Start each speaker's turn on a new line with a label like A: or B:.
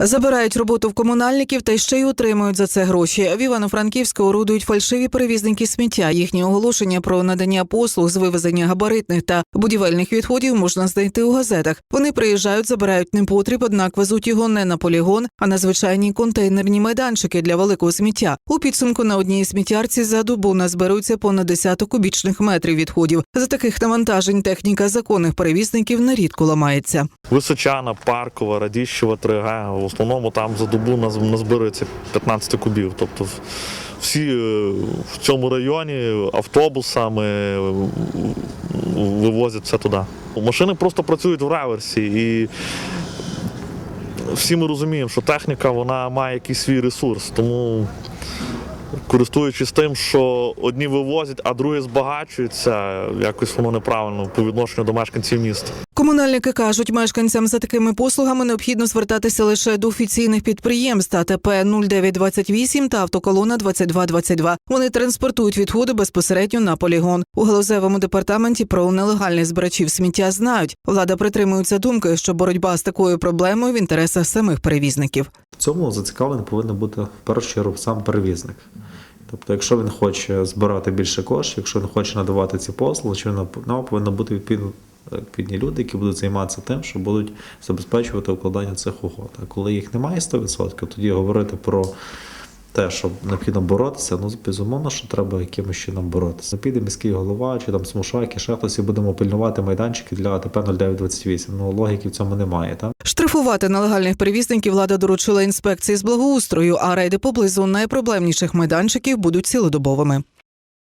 A: Забирають роботу в комунальників та ще й отримують за це гроші. В Івано-Франківську орудують фальшиві перевізники сміття. Їхні оголошення про надання послуг з вивезення габаритних та будівельних відходів можна знайти у газетах. Вони приїжджають, забирають непотріб, однак везуть його не на полігон, а на звичайні контейнерні майданчики для великого сміття. У підсумку на одній сміттярці за добу назберуться понад десяток кубічних метрів відходів. За таких навантажень техніка законних перевізників нерідко ламається.
B: Височана, Паркова, Радіщева, 3Г. Основному там за добу наз- назбирується 15 кубів. Тобто всі е, в цьому районі автобусами е, вивозять все туди. Машини просто працюють в реверсі і всі ми розуміємо, що техніка вона має якийсь свій ресурс. Тому користуючись тим, що одні вивозять, а другі збагачуються, якось воно неправильно по відношенню до мешканців міста.
A: Комунальники кажуть, мешканцям за такими послугами необхідно звертатися лише до офіційних підприємств АТП 0928 та автоколона 2222. Вони транспортують відходи безпосередньо на полігон. У галузевому департаменті про нелегальних збирачів сміття знають. Влада притримується думки, що боротьба з такою проблемою в інтересах самих перевізників.
C: Цьому зацікавлений повинен бути в першу чергу сам перевізник. Тобто, якщо він хоче збирати більше коштів, якщо він хоче надавати ці послуги, очевидно, нам повинні бути відповідно відповідні люди, які будуть займатися тим, що будуть забезпечувати укладання цих угод. А коли їх немає 100%, тоді говорити про те, що необхідно боротися, ну безумовно, що треба якимось чином боротися. Не піде міський голова чи там смушаки, ще хтось і будемо пильнувати майданчики для АТП 0928. Ну логіки в цьому немає. Так?
A: Штрафувати нелегальних перевізників влада доручила інспекції з благоустрою, а рейди поблизу найпроблемніших майданчиків будуть цілодобовими.